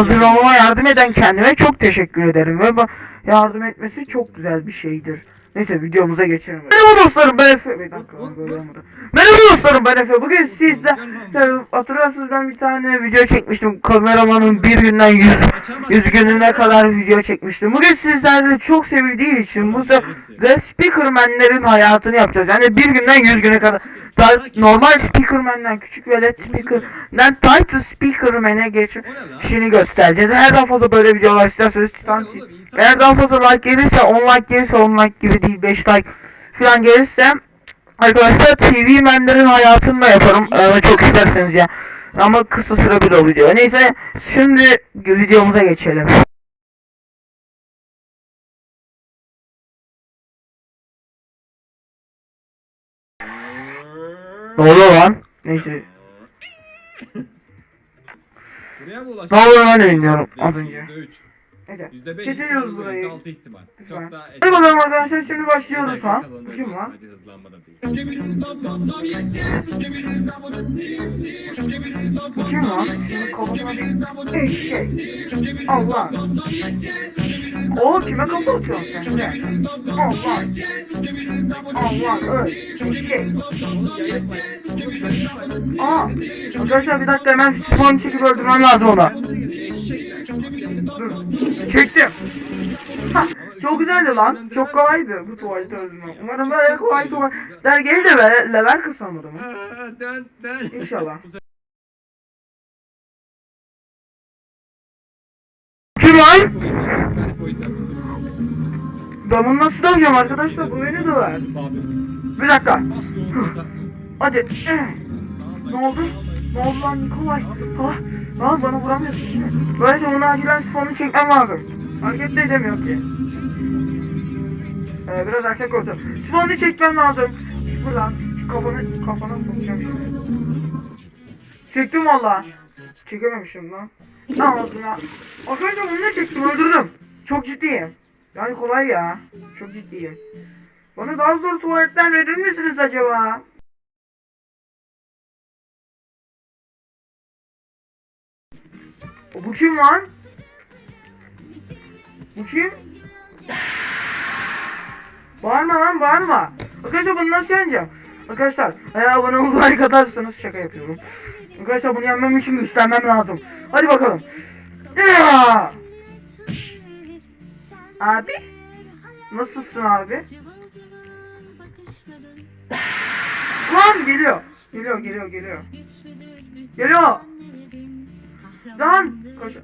hazırlamama yardım eden kendime çok teşekkür ederim ve yardım etmesi çok güzel bir şeydir. Neyse videomuza geçelim. Merhaba dostlarım ben Efe. Bir dakika lan, böyle olmadı. Merhaba dostlarım ben Efe. Bugün sizle hatırlarsınız ben bir tane video çekmiştim. Kameramanın bir günden yüz, yüz gününe kadar video çekmiştim. Bugün sizlerle çok sevildiği için bu sefer Speakerman'lerin hayatını yapacağız. Yani bir günden yüz güne kadar. Daha normal Speakerman'den küçük velet Speaker'den Title Speakerman'e geçişini göstereceğiz. Eğer daha fazla böyle videolar isterseniz Titan eğer daha fazla like gelirse 10 like gelirse 10 like gibi değil 5 like falan gelirse Arkadaşlar TV menlerin hayatını da yaparım eğer çok isterseniz ya. Ama kısa sürebilir o video. Neyse şimdi videomuza geçelim. Ne oluyor lan? Neyse. Buraya mı Ne ulaştın? oluyor ben de bilmiyorum az önce. %3. Neyse. %5 Kesiliyoruz burayı. %6 ihtimal. Lütfen. Çok daha Hadi bakalım arkadaşlar şimdi başlıyoruz lan. Bu kim lan? Sadece hızlanma da değil. Kim kafasına bir eşek. Allah. Oğlum kime kafa atıyorsun sen de? Allah. Allah öl. Eşek. Aa. Arkadaşlar bir dakika hemen sifon çekip öldürmem lazım onu. Çektim. Çok güzeldi lan. Çok kolaydı bu tuvalet özümü. Umarım böyle kolay tuvaletler gelir de böyle level kısamadım. İnşallah. Kim lan? Ben bunu nasıl döveceğim arkadaşlar? Bu beni döver. Bir dakika. Hadi. Eh. Ne oldu? Ne oldu lan Nikolay? Ah, ah bana vuramıyorsun? Böylece bunu acilen sifonunu çekmem lazım. Hareket de edemiyor ki. Ee, biraz erkek olsun. Sifonunu çekmem lazım. Çık buradan. Kafanı, kafana sokacağım. Çektim valla. Çekememişim lan. Ağzına. Arkadaşlar bunu ne çektim öldürdüm. Çok ciddiyim. Yani kolay ya. Çok ciddiyim. Bana daha zor tuvaletler verir misiniz acaba? Bu kim lan? Bu kim? Bağırma lan bağırma. Arkadaşlar bunu nasıl yeneceğim? Arkadaşlar eğer abone olup like atarsanız şaka yapıyorum. Arkadaşlar bunu yenmem için güçlenmem lazım. Hadi bakalım. Ya! Abi? Nasılsın abi? Lan geliyor. Geliyor geliyor geliyor. Geliyor. Lan koş.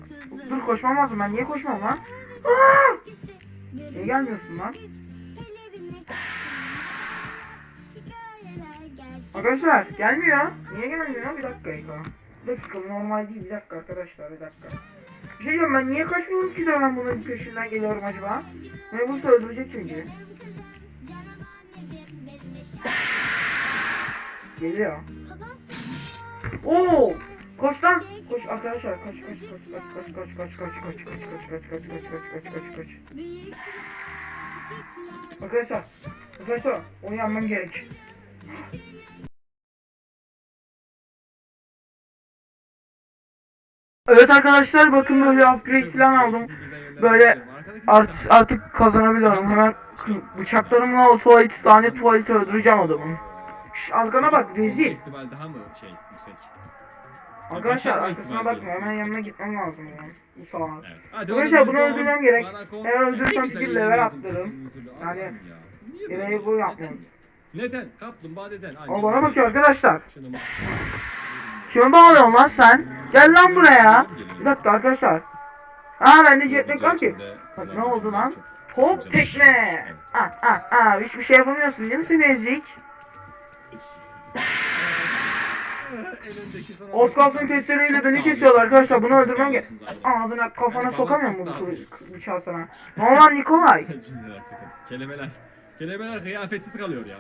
Dur koşmam lazım ben. Niye koşmam lan? Aa! Niye gelmiyorsun lan? Arkadaşlar gelmiyor. Niye gelmiyor? Bir dakika Eko. Bir dakika bu normal değil. Bir dakika arkadaşlar bir dakika. Bir şey diyorum ben niye kaçmıyorum ki de ben bunun peşinden geliyorum acaba? Beni bunu öldürecek çünkü. Geliyor. Oo! Koş lan! Koş arkadaşlar koş koş koş koş koş koş koş koş koş koş koş koş koş koş koş koş koş Arkadaşlar arkadaşlar onu yenmem gerek. Evet arkadaşlar bakın böyle upgrade falan aldım. Böyle Art, artık kazanabiliyorum. Hemen bıçaklarımla o tuvalet, lanet tuvaleti öldüreceğim adamı. Şş, arkana bak rezil. ihtimal daha mı şey yüksek? Arkadaşlar arkasına bakma hemen yanına gitmem lazım ya. Bu salak. Evet. Hadi Arkadaşlar bunu öldürmem gerek. Eğer öldürürsem yemin level atlarım. Yani böyle? bu yapmam. Neden? Kaplumbağa neden? O bana bakıyor arkadaşlar. Kime bağlıyorsun lan sen? Gel lan buraya. Bir dakika arkadaşlar. Aa bende jetpack var ki. Bak, ne oldu lan? Hop tekme. Ah ah ah hiçbir şey yapamıyorsun değil mi sen ezik? Oscars'ın testereyle beni kesiyorlar arkadaşlar bunu öldürmem gerek. Ağzına kafana sokamıyor mu bu bıçağı sana? Ne olan Nikolay? Cümleler sıkıntı. Kelimeler. Kelimeler kıyafetsiz kalıyor ya.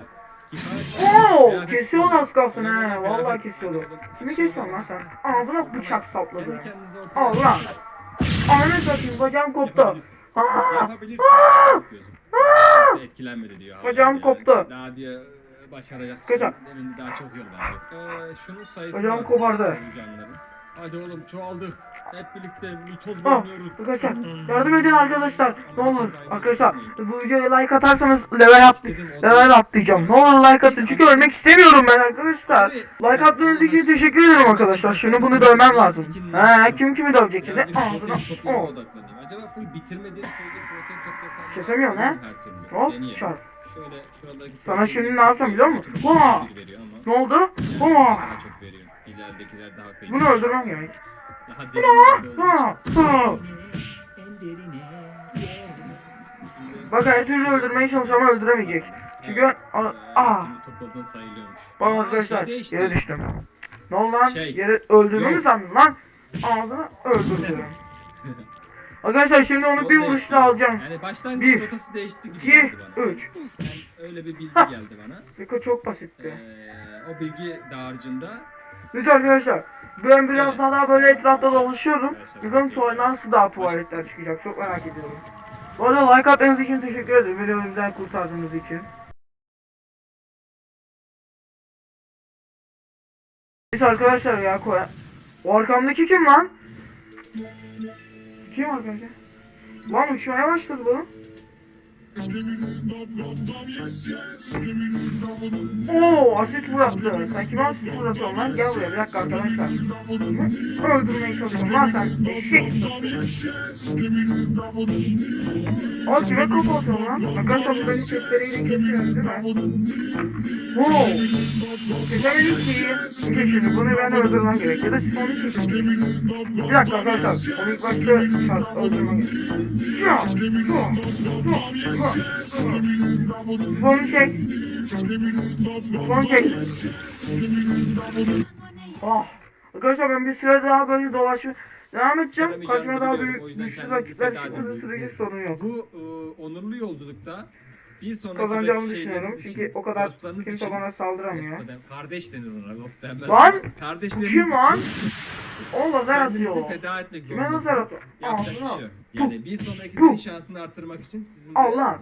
Oo kalıyor. az kalsın he. Vallahi kalıyor. Kimi kesiyorsun lan sen? Ağzına bıçak sapladı. Allah. Ananı satayım bacağım koptu. Yapabilirsin. Aa! Yapabilirsin. Yapıyorsun. Etkilenmedi diyor. Bacağım koptu. Daha başaracaksın. Güzel. Demin daha çok yol var. Ee, şunun sayısı var. kopardı. Hadi oğlum çoğaldık. Hep birlikte mitoz Ah, oynuyoruz. arkadaşlar yardım edin arkadaşlar. Ne olur arkadaşlar bu videoya like atarsanız level at level atlayacağım. Ne olur like atın çünkü ölmek istemiyorum ben arkadaşlar. Like attığınız için teşekkür ederim arkadaşlar. Şimdi bunu dövmem lazım. He kim kimi dövecek şimdi? Ağzına. Oh. odaklanayım. Acaba full bitirmediğim sürece protein toplasam... Kesemiyorsun, he? Hop çarp. Şöyle şuradaki... Sana şimdi ne yapacağım biliyor musun? Bu ama Ne oldu? Oo. Daha çok veriyor. İleridekiler daha kıymetli. Bunu öldürmem gerek. Daha derin. Ha, ha. Bak her türlü öldürmeye çalışıyor ama öldüremeyecek. Çünkü ben... Aa. Topladığım sayılıyormuş. Bak arkadaşlar şey yere düştüm. Ne oldu lan? Şey, Yere öldürdüğümü sandın lan. Ağzını öldürdüm. Arkadaşlar şimdi onu bir vuruşla alacağım. Yani başlangıç Bir, rotası değişti gibi 2, geldi bana. 3. Yani öyle bir bilgi geldi bana. Riko çok basitti. Ee, o bilgi dağarcığında Neyse arkadaşlar. Ben biraz Evet. daha, daha böyle etrafta dolaşıyorum. Arkadaşlar, Bakalım bakayım. tuvalet nasıl daha tuvaletler çıkacak çok merak ediyorum. Bu arada like attığınız için teşekkür ederim. Beni ölümden kurtardığınız için. Neyse arkadaşlar ya koy. O arkamdaki kim lan? Kim arkadaşlar? Lan uçmaya başladı bu. Oo asit fırlattı. Sen kime asit fırlatıyorsun lan? Gel buraya bir dakika arkadaşlar. Öldürmeye çalışıyorum lan sen. Eşek. O kime kafa atıyorsun lan? Arkadaşlar bu benim sesleriyle kesiyor değil mi? Oo. Kesemedik ki. Şimdi şimdi bunu ben öldürmem gerek. Ya da siz onu çekin. Bir dakika arkadaşlar. Onu ilk başta öldürmem gerek. Şu. Şu. Şu. Şu. Onu çek. Ah. Arkadaşlar ben bir süre daha böyle dolaşma devam edeceğim. Karşıma daha büyük güçlü rakipler çıkmadığı sürece sorun yok. bu e, onurlu yolculukta bir sonraki Kazanacağımı düşünüyorum. Çünkü o kadar kimse bana saldıramıyor. dost- Kardeş denir ona dost denmez. Lan! Kardeşleriniz Kim lan? O lazer kendinizi atıyor. feda etmek Kime zorundasınız. lazer atıyor? Yapacak bir şey yok. Yani bir sonraki Puh. şansını arttırmak için sizin de... Allah.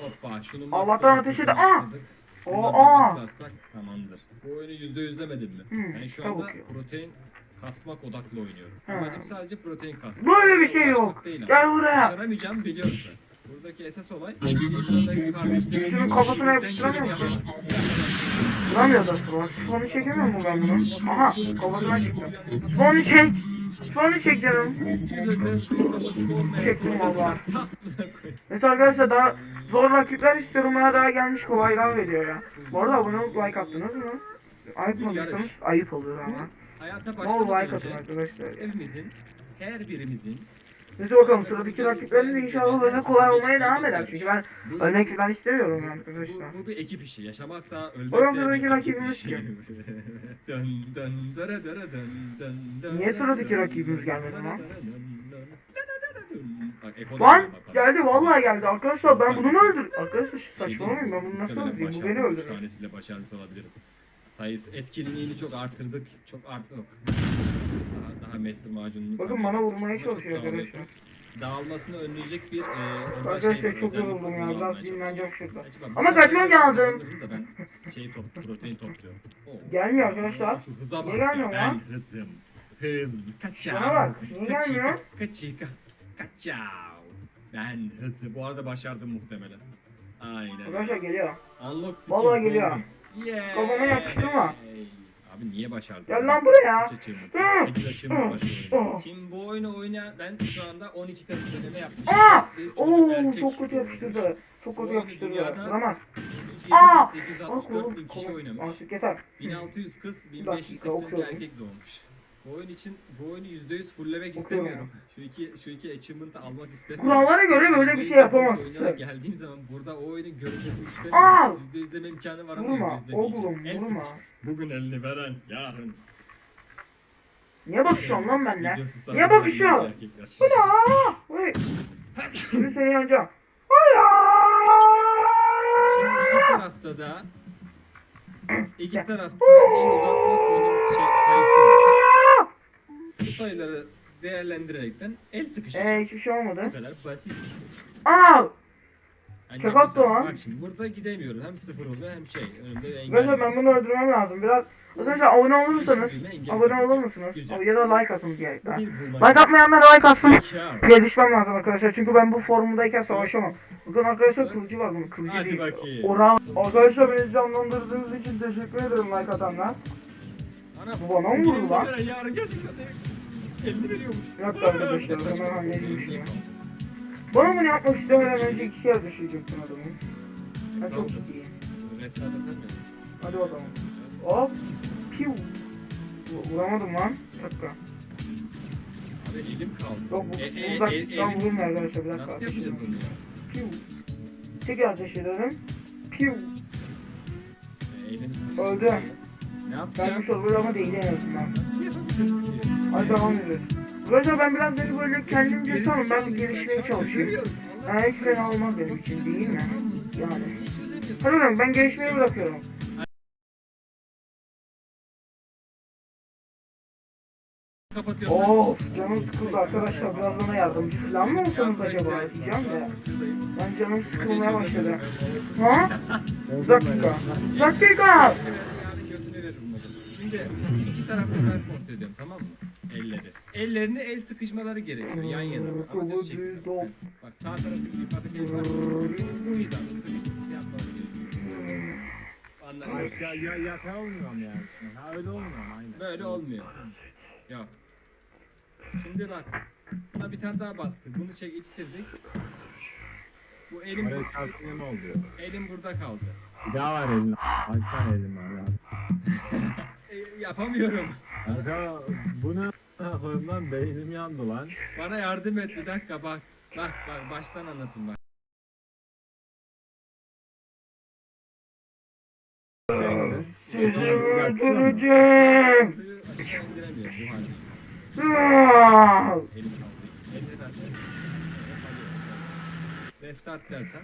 Hoppa şunu Allah'tan ateş ede- Aa! Oo, tamamdır. Bu oyunu yüzde yüzlemedim mi? Hmm, ben şu anda protein kasmak odaklı oynuyorum. Ha. Amacım sadece protein kasmak. Böyle bir şey yok. değil. Gel buraya. Başaramayacağım biliyorum ben. Buradaki esas olay. Şunun kafasına yapıştıramıyor musun? Vuramıyor da Spawn. Spawn'u çekemiyor mu ben bunu? Aha kafasına çıktı. Spawn'u çek. Spawn'u çek canım. Çektim valla. Mesela arkadaşlar daha zor rakipler istiyorum ya daha gelmiş kolaylar veriyor ya. Bu arada abone olup like attınız mı? Ayıpmadıysanız ayıp oluyor ama. Hayata başlamadan like önce arkadaşlar. hepimizin, her birimizin Neyse bakalım sıradaki rakiplerin de inşallah böyle kolay olmaya devam eder. Çünkü ben bu, ölmek falan istemiyorum arkadaşlar. bu, bu bir ekip işi. Yaşamak da ölmek Oğlum de sıradaki bir ekip rakibimiz işi. kim? dön dön döre döre dön dön dön. Niye sıradaki rakibimiz gelmedi lan? Bak, Lan bak, bak. geldi vallahi geldi arkadaşlar ben bunu mu öldür? Arkadaşlar saçmalamayın ben bunu nasıl Muhtemelen öldüreyim bu beni. Üç öldürür. tanesiyle başarmış olabilirim. Sayısı etkinliğini çok arttırdık. Çok arttırdık. Daha, daha mesir macununu. Bakın bana vurmaya çalışıyor arkadaşlar. Dağılmasını önleyecek bir e, Arkadaşlar şey var, çok yoruldum ya biraz dinleneceğim şurada. Acaba Ama kaçmam lazım. Da ben şey top, protein topluyorum. Oo. Gelmiyor arkadaşlar. Şu hıza bak ya, gelmiyor lan? Ben hızım. Hız. Kaçav. Bana bak, niye gelmiyor? Kaçika. Kaçav. Ben hızı. Bu arada başardım muhtemelen. Aynen. Arkadaşlar geliyor. Unlock skill Vallahi geliyor. golden. Yeah. Kafama yapıştırma. Abi niye başardın? Gel lan buraya. Kaç? Hı. 8 achievement var şu oyunda. Hı. Kim bu oyunu oynayan ben şu anda 12 tane deneme yapmışım. Aa! Oo çok kötü yapıştırdı. Çok kötü yapıştırdı. Vuramaz. Aa! Bak 864 oğlum bin kişi kolum. oynamış. Artık yeter. 1600 kız, Bir dakika, 1582 okuyorum. erkek doğmuş. Bu oyun için bu oyunu %100 fulllemek istemiyorum. Şu iki şu iki achievement'ı almak istemiyorum. Kurallara göre böyle bir şey yapamazsın. Geldiğim zaman burada o oyunu göreceğimi Aa! istemiyorum. %100 izleme imkanı var ama Vurma. %100 Oğlum vurma. Bugün elini veren yarın. Niye bakışıyorsun lan benimle? Niye bakışıyorsun? Bu ne? Vay. Şimdi seni yanacağım. Şimdi iki tarafta da iki tarafta en uzatma konum şey, sayısı var. Sayıları değerlendirerekten el sıkışacak. Eee hiçbir şey olmadı. Bu kadar basit. Aa! Ancak Çok attı mesela- lan. Bak şimdi burada gidemiyorum. Hem sıfır oluyor hem şey. Önümde engel. Arkadaşlar ben bunu öldürmem lazım. Biraz Arkadaşlar abone olur musunuz? Engel Abone olur musunuz? Ya da like atın diye. Like atmayanlar like atsın. Zeka. Gelişmem lazım arkadaşlar çünkü ben bu formundayken savaşamam. Bakın arkadaşlar kılıcı var bunun kılıcı Hadi değil. bakayım. Oran. Arkadaşlar beni canlandırdığınız için teşekkür ederim like atanlar. Bu bana mı vurdu lan? 50 veriyormuş. Bir dakika arkadaşlar hemen halledeyim şunu. Bana bunu yapmak istemeden önce iki kere düşecektim adamı. Ben çok ciddiyim. Restart atamıyorum. Hadi bakalım. Hop. Piu. Vu- Vuramadım lan. Bir dakika. Abi elim kaldı. Yok bu E- e- uzaktan e- vurmuyor arkadaşlar bir dakika. Nasıl yapacağız onu ya? Piu. Tekrar ateş edelim. Piu. E. Öldü. Ne yapacağım? Gelmiş olur ama değil en azından. Hadi devam ediyoruz. Arkadaşlar ben biraz beni böyle kendimce sanırım ben bir gelişmeye çalışıyorum. Yani hiç fena olmaz benim için değil mi? Yani. Hadi ben gelişmeyi bırakıyorum. Of canım sıkıldı arkadaşlar biraz bana yardımcı falan mı olsanız acaba diyeceğim de. Ben canım sıkılmaya başladı. Ha? Dakika. Dakika. Şimdi iki tarafı ben kontrol ediyorum tamam mı? Elleri. Ellerini el sıkışmaları gerekiyor yan yana. Ama düz şekilde. Bak sağ tarafı yukarıdaki el var. Bu hizada sıkıştık yapmaları gerekiyor. Anladın? Ya, ya, yatağa olmuyor mu yani? Ha öyle olmuyor ama aynen. Böyle olmuyor. Yok. Şimdi bak. Buna bir tane daha bastık. Bunu çek ittirdik. Bu elim Oraya çarpınca ne oluyor? elim burada kaldı. Bir daha var elin. Kaç tane elin var ya? Yapamıyorum. Kanka bu ne? Koyumdan beynim yandı lan. Bana yardım et bir dakika bak. Bak bak baştan anlatın bak. Sizi öldüreceğim. Restart dersen.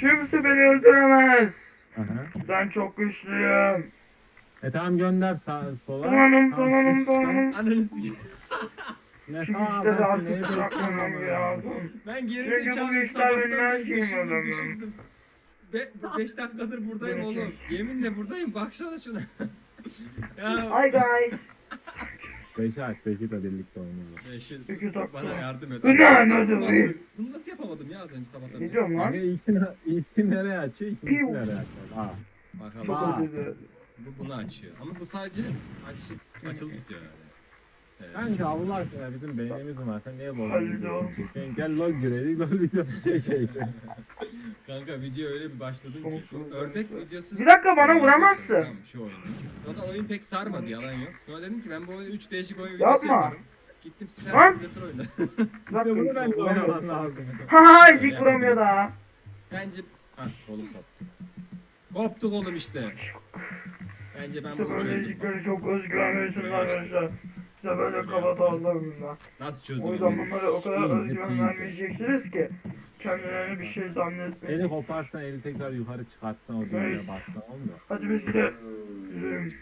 Kimse beni öldüremez. Aha. Ben çok güçlüyüm. E tamam gönder sağ sola. Tamamım. Ananı sikeyim. Ne Şu sağa işleri ben artık bekliyorum. lazım. Ben geri Çünkü bu zekalı işler sabahtan beri şeyim düşündüm, adamım. düşündüm. Be 5 dakikadır buradayım Benim oğlum. için. Yeminle buradayım. Baksana şuna. ya Hi guys. Beşi aç, beşi de birlikte oynayalım. Beşi, İki dakika. bana yardım et. Ne, ne demek? Bunu nasıl yapamadım ya az önce sabahtan? Ne beri? diyorum lan? Kanka ilkini nereye açıyor, ikincisini Piu. nereye açıyor? Ha. Bakalım. Çok Aa. özür dilerim. Bu bunu açıyor. Ama bu sadece aç, açılı tutuyor yani. Kanka Allah aşkına bizim beynimiz var. Sen niye. Sen gel log girelim, log videosu şey şey. Kanka video öyle bir başladım ki. Bu ördek videosu... Bir dakika bana vuramazsın. Tamam şu oyunu. Sonra oyun pek sarmadı yalan yok. Sonra dedim ki ben bu oyunu 3 değişik oyun videosu Yapma. yaparım. Gittim Super Lan. Simulator oynadım. Dakika. Bunu ben lazım. Ha ezik vuramıyor daha. Bence... Ha kolum koptu. Koptuk oğlum işte. Bence ben İşte bunu böyle çözdüm. ezikleri çok özgüven verirsiniz arkadaşlar. Size böyle kafa tavlarımla. Nasıl çözdüm? O yüzden bunlara o kadar özgüven vermeyeceksiniz ki kendilerini bir şey Eli zannetmesin. koparsan eli tekrar yukarı çıkartsan o düğmeye bassan olmuyor. Hadi biz gidelim. Yürüyün.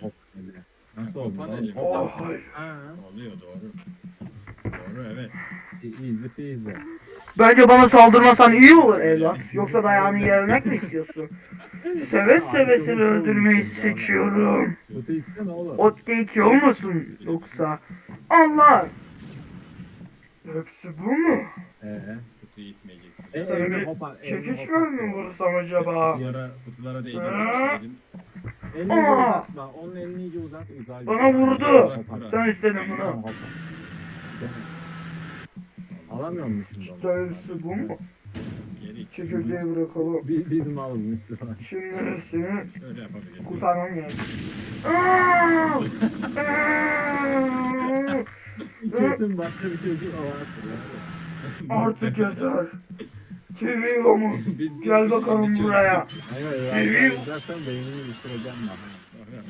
Hop eli. Nasıl oldu? Kopan eli. Oh hayır. Ha. Oluyor doğru. Doğru evet. Easy peasy. Bence bana saldırmasan iyi olur evlat. Yoksa dayağını yermek mi istiyorsun? Seve seve seni öldürmeyi seçiyorum. Bu da işte ne olur? Ot iki olmasın yoksa. Allah! Hepsi bu mu? Ee, Kutuyu itmeyecek. e, Sana elini bir Çekiç kopar. mi vursam acaba? Kutulara, kutulara değdirmiştim. Elini uzatma. Onun elini iyice uzat. Bana vurdu. Sen istedin bunu. Alamıyor musun İşte hepsi bu mu? Çekirdeği bırakalım. Bir, bir malız Müslüman. Şimdi seni Şöyle yapabiliriz. kurtarmam gerek. Kesin başka bir çocuk vardır. Artık yeter. TV o mu? Gel bakalım buraya. Hayır, ben.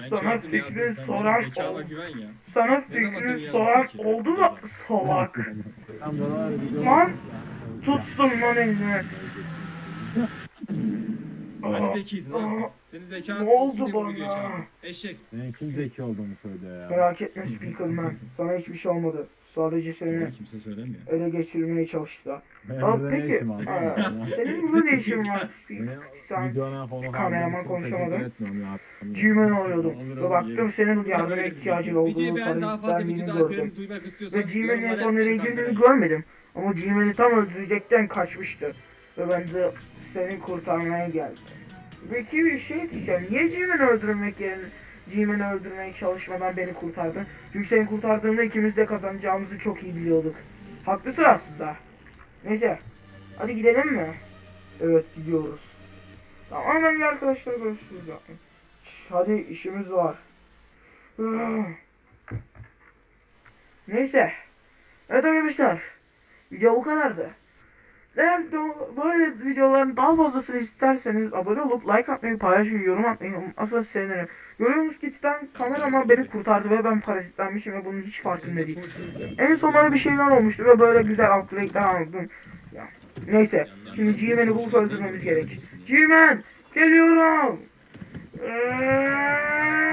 Ben Sana ya, fikri sen soran ol. güven ya. Sana fikrini soran oldu mu salak? Tam. Lan! Tuttum lan elini. Hani zekiydin lan sen. Senin zekan Ne oldu bana? Eşek. Senin kim zeki olduğunu söylüyor ya. Merak etme Speakerman. Sana hiçbir şey olmadı. Sadece seni Kimse söylemiyor. ele geçirmeye çalıştılar. Aa, burada ne peki. var? Aa, senin burada ne işin var? Sen kameraman ya. G-Man arıyordum. Ve baktım senin yardıma ihtiyacın olduğunu Videoyu beğen daha fazla video gördüm. hakkını duymak istiyorsan Ve G-Man'in en yorumlara son nereye çıkan girdiğini görmedim. Ama G-Man'i tam öldürecekken kaçmıştı. Ve ben de seni kurtarmaya geldim. Peki bir şey diyeceğim. Niye G-Man'i öldürmek yerine G-Man'i öldürmeye çalışmadan beni kurtardın? Çünkü seni kurtardığımda ikimiz de kazanacağımızı çok iyi biliyorduk. Haklısın aslında. Neyse. Hadi gidelim mi? Evet gidiyoruz. Tamam bir arkadaşlar görüşürüz. Hadi işimiz var. Neyse. Evet arkadaşlar. Video bu kadardı. Eğer böyle videoların daha fazlasını isterseniz abone olup like atmayı, paylaşmayı, yorum atmayı asla sevinirim. Görüyorsunuz ki Titan kameraman beni kurtardı ve ben parazitlenmişim ve bunun hiç farkında değil. En son bana bir şeyler olmuştu ve böyle güzel upgrade'ler aldım. Ya. Neyse. Şimdi G-Man'i bulup öldürmemiz gerek. G-Man! Geliyorum! Eee!